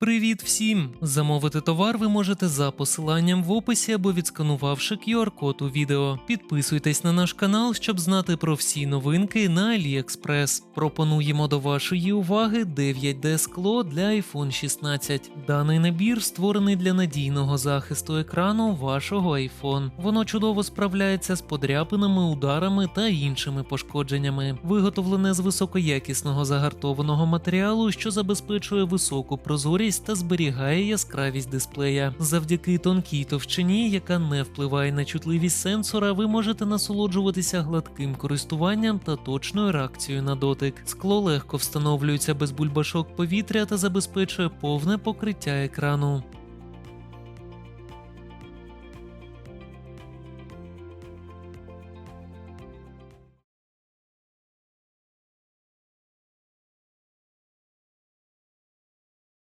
Привіт всім! Замовити товар ви можете за посиланням в описі або відсканувавши QR-код у відео. Підписуйтесь на наш канал, щоб знати про всі новинки на AliExpress. Пропонуємо до вашої уваги 9D скло для iPhone 16. Даний набір створений для надійного захисту екрану вашого iPhone. Воно чудово справляється з подряпинами, ударами та іншими пошкодженнями. Виготовлене з високоякісного загартованого матеріалу, що забезпечує високу прозорість та зберігає яскравість дисплея. Завдяки тонкій товщині, яка не впливає на чутливість сенсора, ви можете насолоджуватися гладким користуванням та точною реакцією на дотик. Скло легко встановлюється без бульбашок повітря та забезпечує повне покриття екрану.